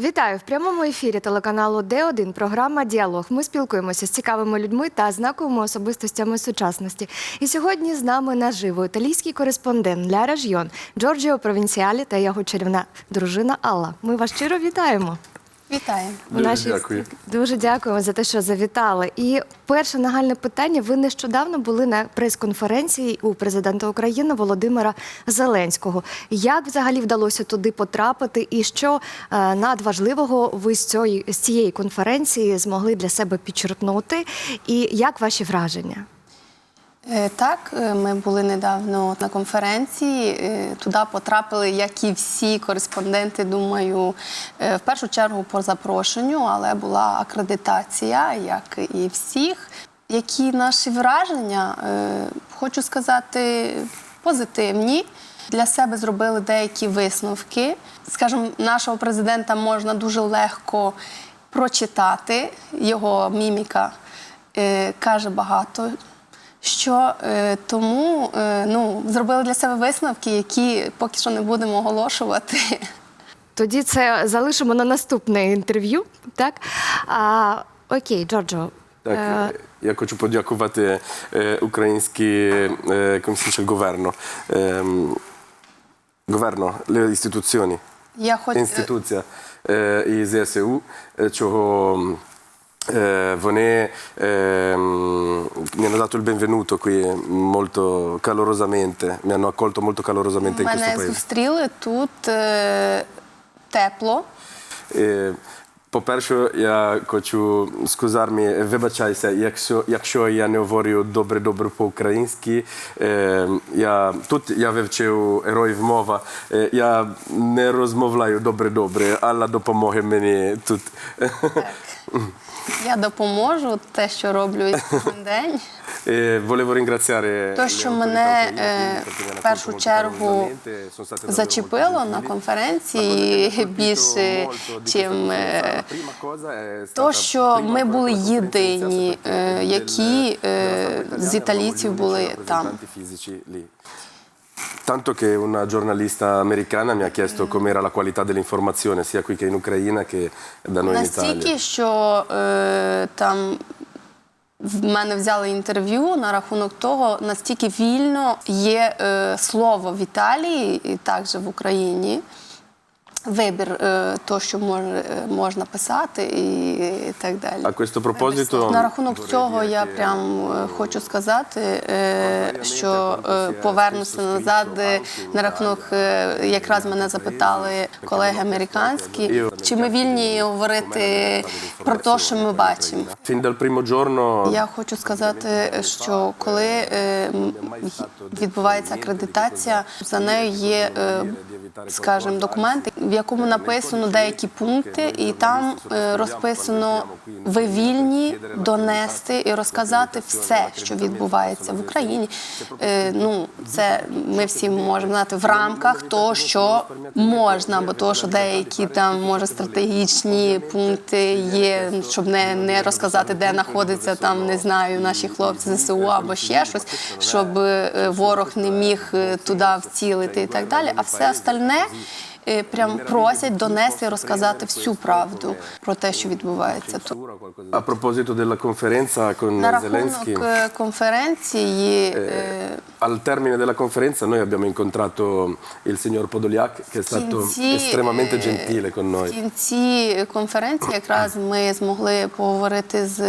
Вітаю в прямому ефірі телеканалу Д1 програма Діалог. Ми спілкуємося з цікавими людьми та знаковими особистостями сучасності. І сьогодні з нами наживо італійський кореспондент Ля Режйон Джорджіо Провінціалі та його чарівна дружина Алла. Ми вас щиро вітаємо. Вітаємо. Дуже нашій дякую. Дуже дякуємо за те, що завітали. І перше нагальне питання. Ви нещодавно були на прес-конференції у президента України Володимира Зеленського. Як взагалі вдалося туди потрапити, і що е, надважливого ви з цієї, з цієї конференції змогли для себе підчеркнути? І як ваші враження? Е, Так, е, ми були недавно на конференції. е, Туди потрапили, як і всі кореспонденти, думаю, в першу чергу по запрошенню, але була акредитація, як і всіх. Які наші враження, хочу сказати, позитивні. Для себе зробили деякі висновки. Скажімо, нашого президента можна дуже легко прочитати. Його міміка каже багато що е, тому е, ну, зробили для себе висновки, які поки що не будемо оголошувати. Тоді це залишимо на наступне інтерв'ю. Так а, окей, Джорджо. Так, е, я хочу подякувати е, українській е, комісії говерно. Ем, Говерно, le istituzioni, Я хоч інституція е, і ЗСУ, е, чого е, вони е, mi hanno dato il benvenuto qui molto calorosamente, mi hanno accolto molto calorosamente in questo мене paese. зустріли тут тепло. По-перше, я хочу сказати, вибачайся, якщо, якщо я не говорю добре-добре по-українськи. Е, я, тут я вивчив героїв мова. Е, я не розмовляю добре-добре, Алла допоможе мені тут. Я допоможу те, що роблю і кожен день. Е, То, що мене е, в першу чергу зачепило на конференції більше, чим е, То, що ми були єдині, е, які е, з італійців були там. Tanto che una giornalista americana mi ha chiesto com'era la qualità dell'informazione sia qui che in Ucraina che da noi Настільки, in Italia. що е, там в мене взяли інтерв'ю на рахунок того, настільки вільно є е, слово в Італії і також в Україні. Вибір е, то, що може, можна писати, і так далі. A questo proposito На рахунок цього я прям е, хочу сказати, е, що е, повернуся назад е, на рахунок, е, якраз мене запитали колеги американські, чи ми вільні говорити про те, що ми бачимо. Я хочу сказати, що коли е, відбувається акредитація, за нею є, е, скажімо, документи, в якому написано деякі пункти, і там е, розписано ви вільні донести і розказати все, що відбувається в Україні. Е, Ну, це ми всі можемо знати в рамках того, що можна, бо того, що деякі там може стратегічні пункти є, щоб не, не розказати, де знаходиться там, не знаю, наші хлопці ЗСУ або ще щось, щоб е, ворог не міг е, туди вцілити і так далі. А все остальне е, прям просять донести і розказати всю правду про те, що відбувається тут. a proposito della conferenza con На рахунок е, конференції. е, Al termine della conferenza noi abbiamo incontrato il signor Podoliak che è stato кінці, estremamente е, gentile con В noi. кінці конференції якраз ми змогли поговорити з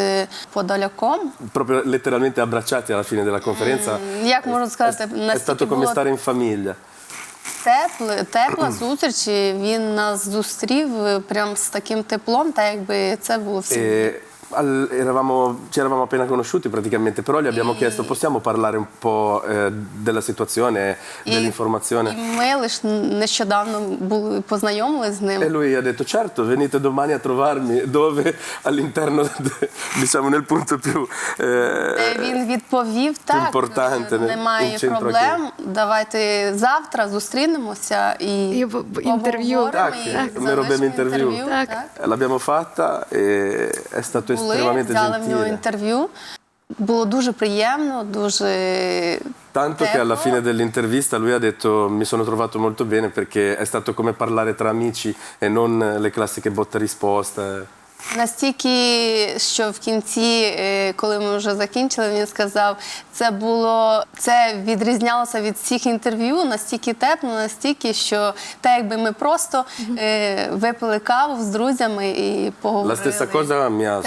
Подоляком. Proprio letteralmente abbracciati alla fine della conferenza. Як можна сказати, È настільки stato come stare in famiglia. Тепле, тепла зустріч. і Він нас зустрів е, прям з таким теплом, так якби це було всі. E al- eravamo, ci eravamo appena conosciuti praticamente, però gli abbiamo chiesto possiamo parlare un po' eh, della situazione, dell'informazione. І ми лише нещодавно були познайомилися з E ним. lui ha detto certo, venite domani a trovarmi, dove all'interno, diciamo nel punto più... Е, eh, Він відповів так, Importante, е, не? немає Un centro проблем. Давайте завтра зустрінемося і, І в- в інтерв'ю. поговоримо, Так, і ми залишимо робимо інтерв'ю. Так. так. L'abbiamo fatta e è stato Були, estremamente взяли в нього gentile. інтерв'ю. Було дуже приємно, дуже Tanto che alla teplо. fine dell'intervista lui ha detto mi sono trovato molto bene perché è stato come parlare tra amici e non le classiche botta risposta. Настільки, що в кінці, е, коли ми вже закінчили, він сказав, це було це відрізнялося від всіх інтерв'ю, настільки тепло, настільки, що так якби ми просто е, випили каву з друзями і поговорили.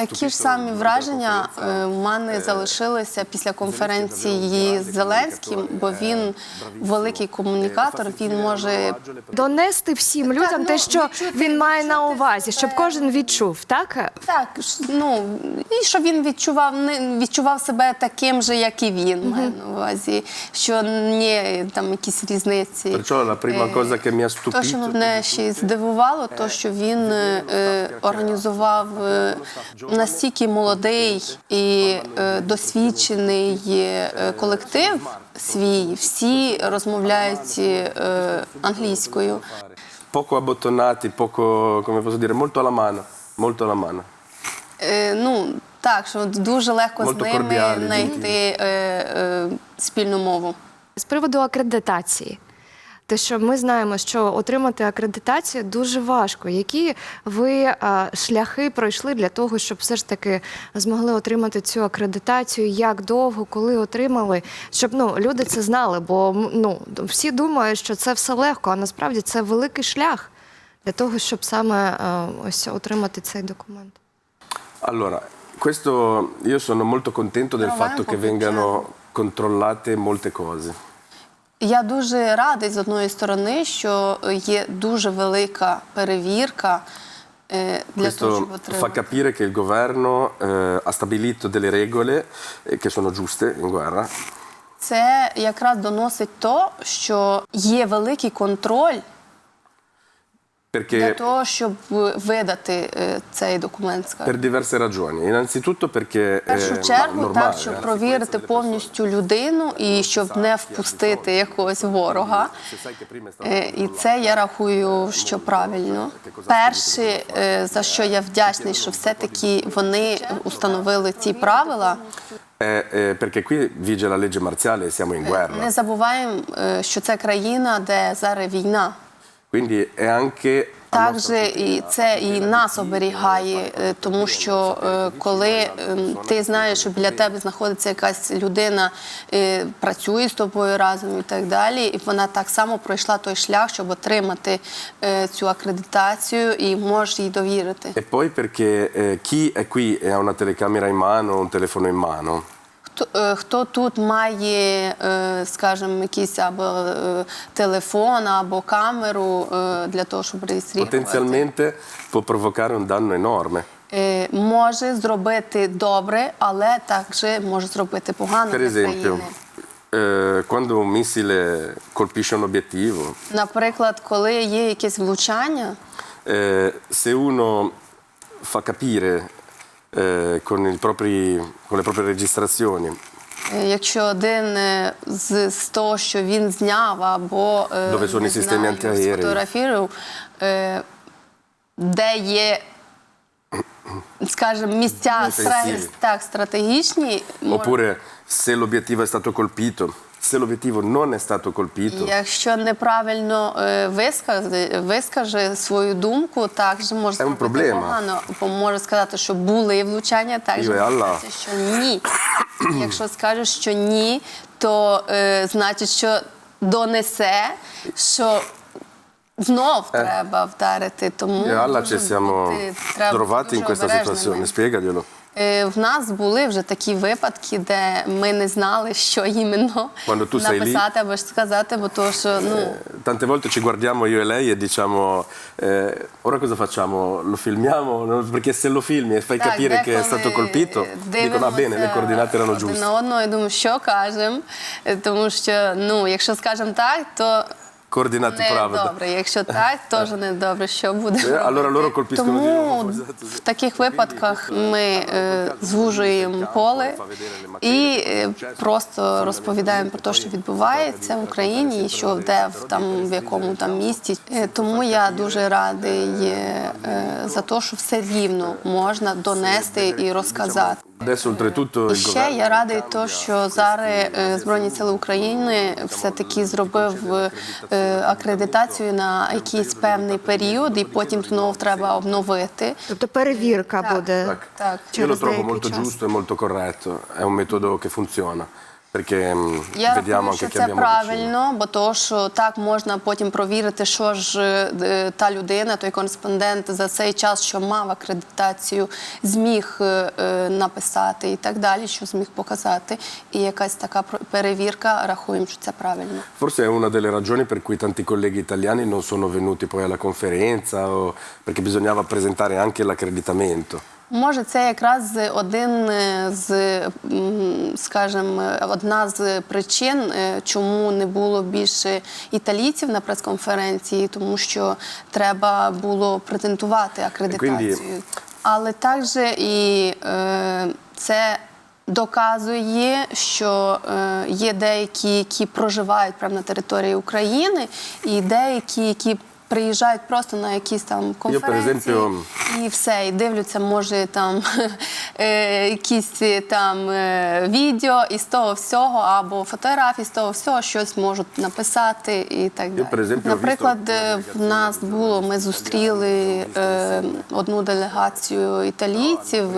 Такі ж самі враження е, в мене залишилися після конференції з Зеленським, бо він великий комунікатор. Він може Донести всім людям ну, те, що він має на увазі, щоб кожен відчув, так? Так, ж, ну і що він відчував, не відчував себе таким же, як і він, маю на увазі, що не там якісь різниці. Е, cosa che mi То, що мене ще й здивувало, то що він е, організував е, настільки молодий і е, досвідчений е, колектив свій, всі розмовляють е, англійською. poco abbottonati, poco, come posso dire, molto alla mano, molto alla mano. Е, ну так, що дуже легко з ними cordiali, знайти е, е, спільну мову. З приводу акредитації. Те, що ми знаємо, що отримати акредитацію дуже важко. Які ви а, шляхи пройшли для того, щоб все ж таки змогли отримати цю акредитацію? Як довго, коли отримали? Щоб ну люди це знали, бо ну всі думають, що це все легко, а насправді це великий шлях для того, щоб саме ось отримати цей документ. Allora, questo io sono molto contento del fatto che vengano controllate molte cose. Я дуже радий з одної сторони, що є дуже велика перевірка е, для того, щоб Questo fa capire che il governo eh, ha stabilito delle regole eh, che sono giuste in guerra Це якраз доносить то, що є великий контроль для perché того, щоб видати е, цей документ. скажімо. per diverse ragioni. Innanzitutto perché В першу eh, чергу, normale, так, щоб eh. провірити повністю людину і щоб не впустити якогось ворога. Е, І це я рахую, що правильно. Перше, е, за що я вдячний, що все-таки вони установили ці правила. Eh, eh, perché qui vige la legge marziale e siamo in guerra. Не забуваємо, е, що це країна, де зараз війна. Quindi è anche Також і це і нас оберігає, е, тому що е, коли ем, ти знаєш, що біля тебе знаходиться якась людина, е, працює з тобою разом і так далі, і вона так само пройшла той шлях, щоб отримати цю акредитацію і можеш їй довірити. E poi perché chi è qui e ha una telecamera in mano, un telefono in mano, Хто, е, хто тут має, е, скажімо, якийсь або е, телефон, або камеру для того, щоб реєструвати? potenzialmente può provocare un danno. Е, може зробити добре, але також може зробити погано Per esempio, quando un missile colpisce un obiettivo, Наприклад, коли є якесь влучання, se uno fa capire eh, con, i propri- con le proprie registrazioni е, якщо один е, з, того, що він зняв або е, Dove sono не sistemi знаю, antiaerei? сфотографував, е, де є, скажімо, місця Дефенсиві. стра- так, стратегічні, мож- oppure se l'obiettivo è stato colpito, l'obiettivo non è stato colpito, Якщо неправильно е, вискаже, вискаже свою думку, також може un погано. Може сказати, що були влучання, також може сказати, що ні. Якщо скажеш, що ні, то е, значить, що донесе, що знов треба вдарити. Тому e alla ci siamo trovati in questa situazione, spiegaglielo. Е, В нас були вже такі випадки, де ми не знали, що іменно написати або ж сказати, бо то, що ну. Tante volte ci guardiamo io e lei e diciamo eh, ora cosa facciamo? Lo filmiamo? No, Perché se lo filmi e fai Так, capire che è stato colpito, dicono ah bene, le coordinate erano giuste. на одного і думаю, що кажемо. Е, Тому що, ну, якщо скажемо так, то Coordinate не правда. добре. Якщо так, теж не добре. Що буде? Е, allora loro colpiscono di nuovo, в таких випадках ми е, звужуємо поле і е, просто розповідаємо про те, що відбувається в Україні, і що де в там в якому там місті. Тому я дуже радий за те, що все рівно можна донести і розказати. Oltretutto І ще я радий, то що зараз е, Збройні сили України все таки зробив е, акредитацію на якийсь певний період, і потім знову треба обновити. Тобто перевірка буде. так. Так. Io lo Через trovo деякий molto час. giusto e molto corretto, è un metodo che funziona, perché Я vediamo рахую, anche що це abbiamo vicino. правильно, бо то, що так можна потім провірити, що ж е, та людина, той кореспондент за цей час, що мав акредитацію, зміг е, е, написати і так далі, що зміг показати. І якась така про- перевірка, рахуємо, що це правильно. Forse è una delle ragioni per cui tanti colleghi italiani non sono venuti poi alla conferenza, o perché bisognava presentare anche l'accreditamento. Може, це якраз один е, з, скажімо, одна з причин, е, чому не було більше італійців на прес-конференції, тому що треба було презентувати акредитацію. Але також і е, це. Доказує, що е, є деякі, які проживають прямо на території України, і деякі, які приїжджають просто на якісь там конференції і все, і дивляться, може там е, якісь е, там е, відео із того всього, або фотографії з того всього, щось можуть написати і так далі. Наприклад, в нас було, ми зустріли одну делегацію італійців,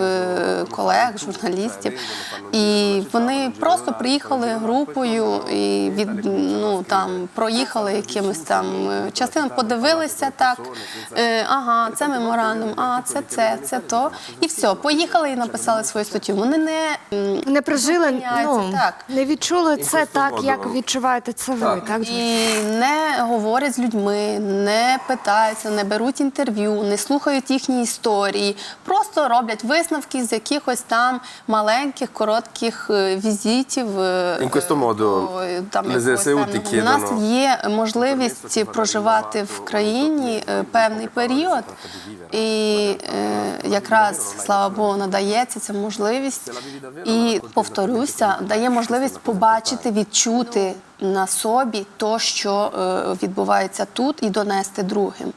колег, журналістів, і вони просто приїхали групою і від ну там проїхали якимось там частинами, подивилися так. Е, ага, це меморандум, а це це, це то. І все, поїхали і написали свою статтю. Вони не Не прожили, ну, так. не відчули це так, як відчуваєте це ви. Так. Так, І не говорять з людьми, не питаються, не беруть інтерв'ю, не слухають їхні історії, просто роблять висновки з якихось там маленьких, коротких е, візитів. е, там, певного. ti У нас є можливість проживати в країні е, певний період, і е, якраз слава Богу надається ця можливість. І повторюся, дає можливість побачити, відчути на собі то, що е, відбувається тут, і донести другим.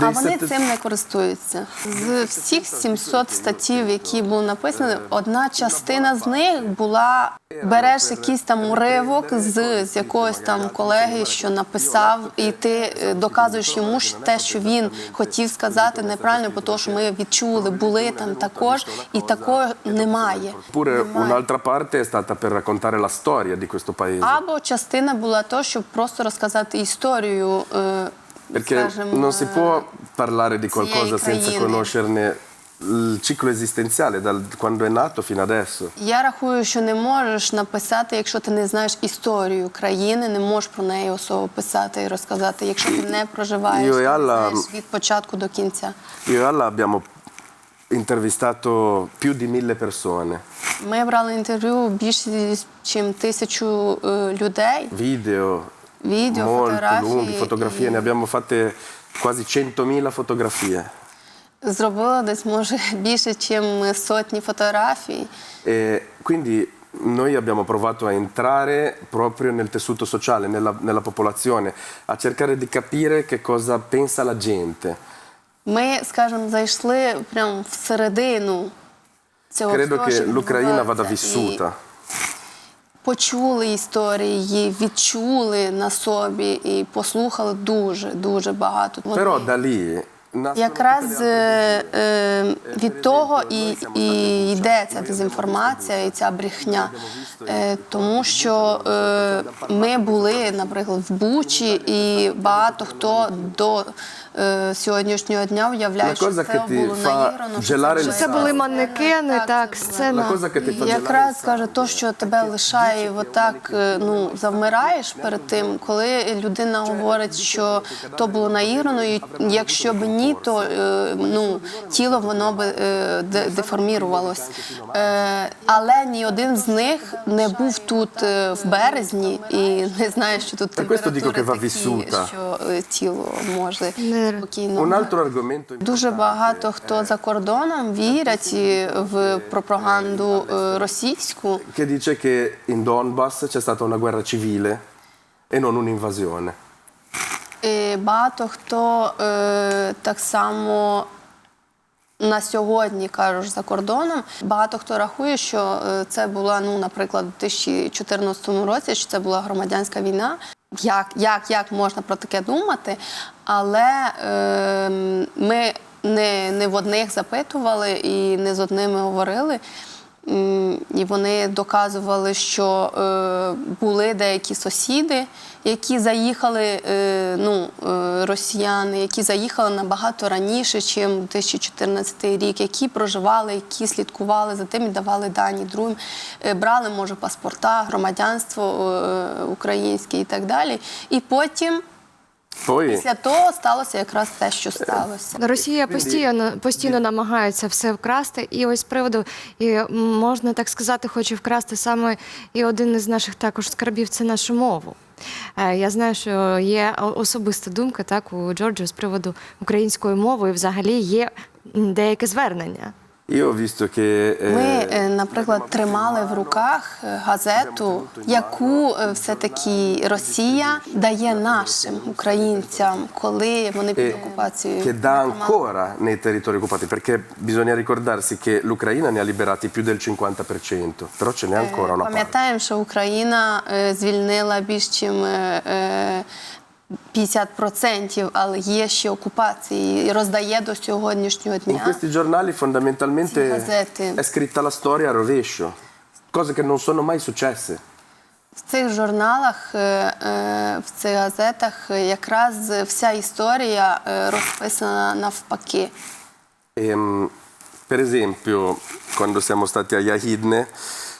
А вони цим не користуються. З всіх 700 статтів, які були написані, одна частина з них була береш якийсь там уривок з, з якогось там колеги, що написав, і ти е, доказуєш йому що те, що він хотів сказати неправильно, бо то, що ми відчули, були там також, і такого немає. Немає. un'altra parte è stata per raccontare la storia di questo paese. Або частина була то, щоб просто розказати історію. Perché скажімо, non si può parlare di qualcosa senza conoscerne il ciclo esistenziale, da quando è nato fino adesso. Я рахую, що не можеш написати, якщо ти не знаєш історію країни, не можеш про неї особо писати і розказати, якщо ти не проживаєш e Alla- від початку до кінця. Io e Alla abbiamo intervistato più di mille persone, Ми брали інтерв'ю більше ніж тисячу е, людей. video, Video, molto fotografie lunghi, fotografie, e- ne abbiamo fatte quasi 100.000 fotografie. Зробила десь може більше, ніж сотні фотографій. E quindi noi abbiamo provato a entrare proprio nel tessuto sociale, nella, nella popolazione, a cercare di capire che cosa pensa la gente. Ми, скажімо, зайшли прямо всередину цього Credo всього, che що l'Ucraina vada відбувається, і vissuta. Почули історії, відчули на собі і послухали дуже дуже багато. Вони nascono якраз е, е, від того і, і йде ця дезінформація і ця брехня. Е, тому що е, ми були, наприклад, в Бучі, і багато хто до сьогоднішнього дня уявляє, що це було наіграно. що Це були манекени, так, це сцена. Якраз каже, то, що тебе лишає, отак е, ну завмираєш перед тим, коли людина говорить, що то було наіграно, і якщо б ні, то е, ну тіло воно би е, деформірувалось. Е, але ні один з них не був тут е, в березні і не знає, що тут Per температури такі, що е, тіло може Не- спокійно. Un altro argomento Дуже багато хто за кордоном вірять в пропаганду е, російську. che dice che in Donbass c'è stata una guerra civile e non un'invasione. І багато хто е, так само на сьогодні кажу ж за кордоном. Багато хто рахує, що е, це була, ну, наприклад, у 2014 році, що це була громадянська війна. Як, як, як можна про таке думати? Але е, ми не, не в одних запитували і не з одними говорили. І вони доказували, що е, були деякі сусіди, які заїхали, е, ну, е, росіяни, які заїхали набагато раніше, ніж 2014 рік, які проживали, які слідкували за тим і давали дані другим, е, брали, може, паспорта, громадянство е, українське і так далі. І потім, після того, сталося якраз те, що сталося. Росія постійно постійно намагається все вкрасти, і ось з приводу і можна так сказати, хоче вкрасти саме і один із наших також скарбів це нашу мову. Е, Я знаю, що є особиста думка так у Джорджу з приводу української мови, і взагалі є деяке звернення. Io visto che... eh, Ми, е, наприклад, тримали в руках е, газету, яку е, все-таки Росія дає нашим українцям, коли вони під окупацією. che dà ancora nei territori occupati, perché bisogna ricordarsi che l'Ucraina ne ha liberati più del 50%, però ce n'è ancora una parte. Пам'ятаємо, що Україна звільнила більш ніж 50%, але є ще окупації і роздає до сьогоднішнього In дня. questi giornali fondamentalmente Sì, Gazzette. è scritta la storia a rovescio, cose che non sono mai successe. В цих журналах, е, е, в цих газетах е, якраз вся історія е, розписана навпаки. Ehm, per esempio, quando siamo stati a Yahidne,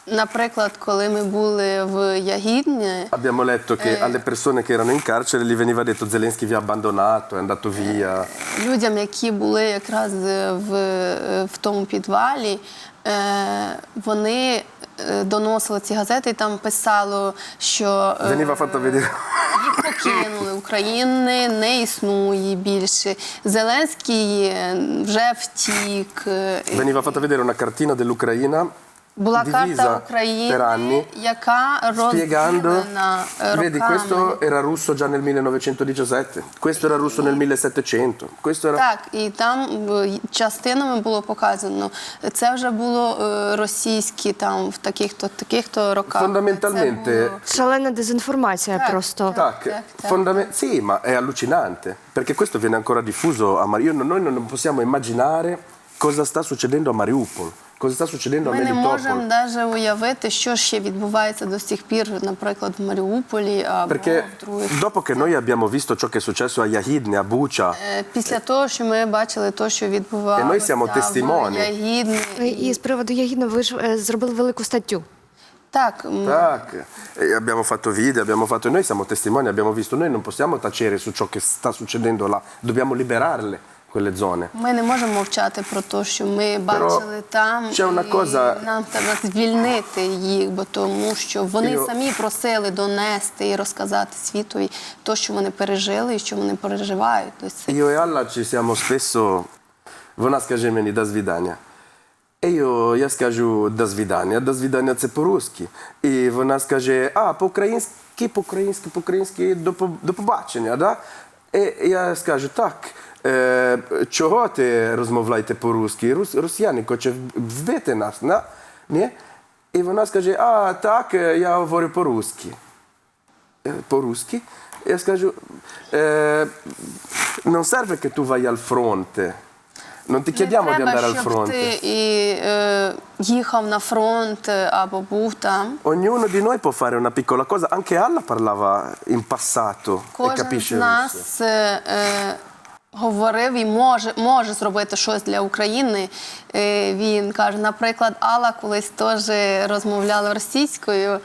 Наприклад, коли ми були в Ягідні, abbiamo letto che alle persone che erano in carcere gli veniva detto Zelensky vi ha abbandonato, è andato via. людям, які були якраз е, в, е, в тому підвалі, е, вони е, доносили ці газети, і там писало, що е, Veniva fatta vedere. їх покинули, України не існує більше. Зеленський е, вже втік. е, Veniva fatta vedere una cartina dell'Ucraina Була карта divisa per України, anni, яка spiegando, розділена е, vedi роками. questo era russo già nel 1917, questo era russo nel 1700, questo era... Так, і там е, частинами було показано. Це вже було е, російські там в таких-то таких-то роках. Fondamentalmente- Це було- Шалена дезінформація Так, просто. так. Tac, tac. fondame- sì, ma è allucinante, perché questo viene ancora diffuso a Mariupol. Noi non possiamo immaginare cosa sta succedendo a Mariupol, Sta succedendo a Ми не можемо навіть уявити, що ще відбувається до сих пір, наприклад, в Маріуполі або Perché в других. dopo che noi abbiamo visto ciò che è successo a Yahidne, a Bucha, Е, Після того, що ми бачили те, що відбувалося E noi siamo testimoni. в Ягідні. І з приводу Ягідна ви ж е, зробили велику статтю. Так, e abbiamo fatto video, abbiamo fatto, noi siamo testimoni, abbiamo visto, noi non possiamo tacere su ciò che sta succedendo là, dobbiamo liberarle quelle. Ми не можемо мовчати про те, що ми бачили там, і нам треба звільнити їх, бо тому що вони самі просили донести і розказати світові те, що вони пережили і що вони переживають. Io e Alla ci siamo spesso, вона скаже мені до свидання. І я скажу до свидання, до свидання це по-русски. І вона скаже, а, по-українськи, по-українськи, по-українськи, до, по- до побачення, да? І я скажу, так, е, чого ти розмовляєте по-русски? Рус, росіяни хоче вбити нас, да? Ні? І вона скаже, а, так, е, я говорю по-русски. Eh, по-русски, я скажу, eh, non serve che tu vai al fronte, non ti chiediamo не di треба, andare al щоб ти і е, їхав на фронт е, або був там. Ognuno di noi può fare una piccola cosa, anche Alla parlava in passato e Кожен capisce з нас е, е, говорив і може, може зробити щось для України. Е, він каже, наприклад, Алла колись теж розмовляла російською.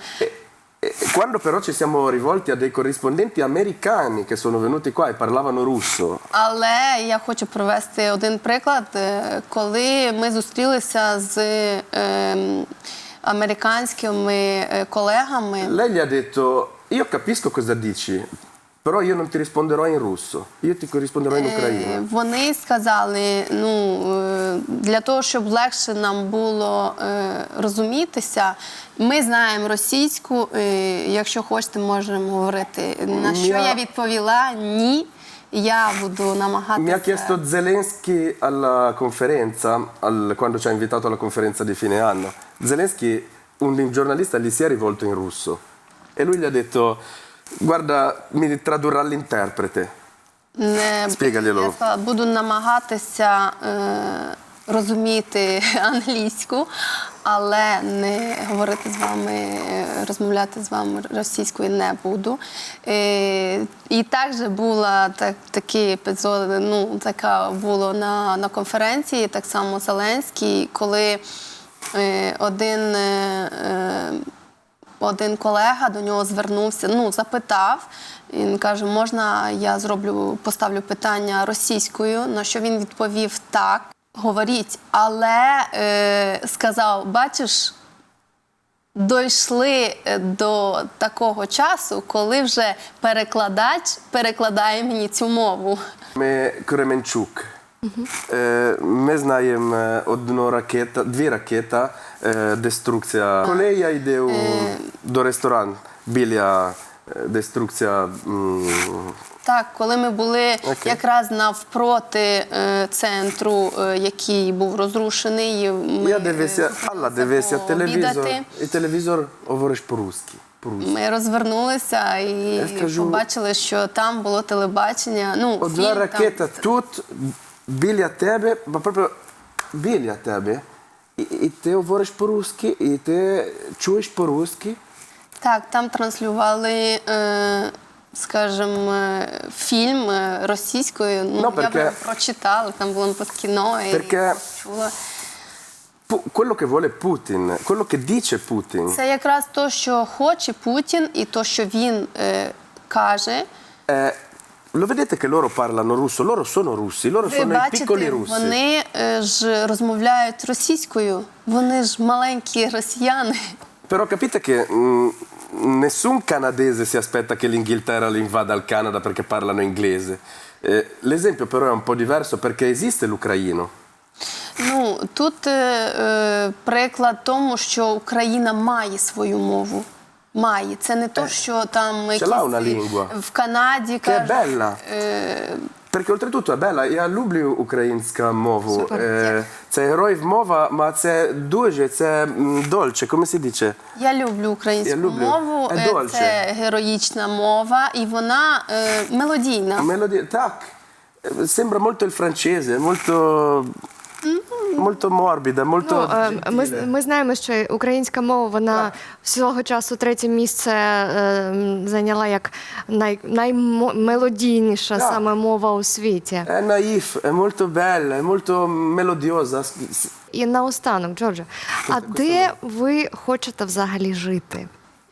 E quando però ci siamo rivolti a dei corrispondenti americani che sono venuti qua e parlavano russo, Але я хочу привести один приклад, Е, коли ми зустрілися з е, американськими е, колегами. lei gli ha detto, io capisco cosa dici, però io non ti risponderò in russo, io ti risponderò in Е, ucraino. Вони сказали, ну е, для того, щоб легше нам було е, розумітися, ми знаємо російську. е, Якщо хочете, можемо говорити. На що Я- я відповіла ні. я буду Mi ha намагатися. chiesto Zelensky alla conferenza, al- quando ci ha invitato alla conferenza di fine anno. Zelensky, un giornalista gli si è rivolto in russo e lui gli ha detto guarda, mi tradurrà l'interprete. Не, Спігаglielo. я сказала, буду намагатися е, розуміти англійську, але не говорити з вами, е, розмовляти з вами російською не буду. Е, і також була так, такі епізоди, ну, така було на, на конференції, так само Зеленський, коли е, один. Е, е, один колега до нього звернувся, ну запитав. Він каже, можна я зроблю, поставлю питання російською, на що він відповів так, говоріть. Але е, сказав: бачиш, дійшли е, до такого часу, коли вже перекладач перекладає мені цю мову. Come Kremenchuk. Е, Ми знаємо е, одну ракета, дві ракета, е, деструкція. Коли я йду до ресторану біля деструкція Так, коли ми були Окей. якраз навпроти е, центру, е, який був розрушений, ми Я дивився, Алла дивився телевізор, і телевізор говориш по-русски. по-русски. Ми розвернулися і скажу- побачили, що там було телебачення. Ну, Одна фільм там. ракета тут, біля тебе, бо пропrio біля тебе. І, і ти говориш по-русски, і ти чуєш по-русски. Так, там транслювали, е, скажімо, е, фільм е, російською. Ну, Ну, я прочитала, там було по кіно і Perché- чула. Quello che vuole Putin, quello che dice Putin, Це якраз то, що хоче Путін, і то, що він е, каже. eh, lo vedete che loro parlano russo, loro sono russi, loro Ви sono i piccoli бачите, russi. вони е, ж розмовляють російською. Вони ж маленькі росіяни. Però capite che mh, nessun canadese si aspetta che l'Inghilterra l'invada il Canada perché parlano inglese. Eh, l'esempio però è un po' diverso perché esiste l'ucraino. Ну тут е, е, приклад тому, що Україна має свою мову. Має. Це не то, що там якісь в Канаді è кажуть, е, Perché oltretutto è bella, я люблю українську мову. Е, Це героїв мова, ma це дуже, це дольче, come si dice? Я люблю українську Я люблю. мову. Е. Це героїчна мова, і вона е, мелодійна. Tac, eh, sembra molto il francese, molto, molto morbida, molto Ну, е, ми, gentile. ми знаємо, що українська мова вона свого часу третє місце е, зайняла як най, наймелодійніша Так. саме мова у світі. È naif, è molto bella, è molto melodiosa. S- s- І наостанок, Джордже, а де ви хочете взагалі жити?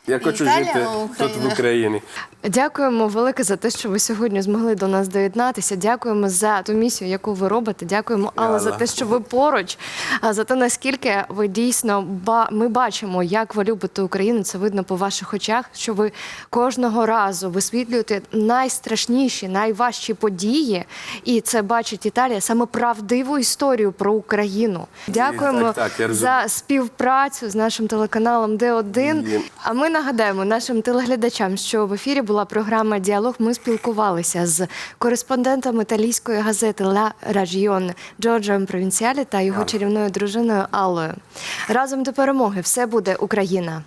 Я хочу Італія, жити тут в Україні. Дякуємо велике за те, що ви сьогодні змогли до нас доєднатися. Дякуємо за ту місію, яку ви робите. Дякуємо, Алла, за те, що ви поруч, а за те, наскільки ви дійсно ба ми бачимо, як ви любите Україну. Це видно по ваших очах, що ви кожного разу висвітлюєте найстрашніші, найважчі події, і це бачить Італія саме правдиву історію про Україну. Дякуємо так, так, за співпрацю з нашим телеканалом Д1. Ні. А ми нагадаємо нашим телеглядачам, що в ефірі була програма Діалог. Ми спілкувалися з кореспондентом італійської газети Ла Раджіон Джорджем Провінціалі та його чарівною дружиною Аллою. Разом до перемоги все буде Україна.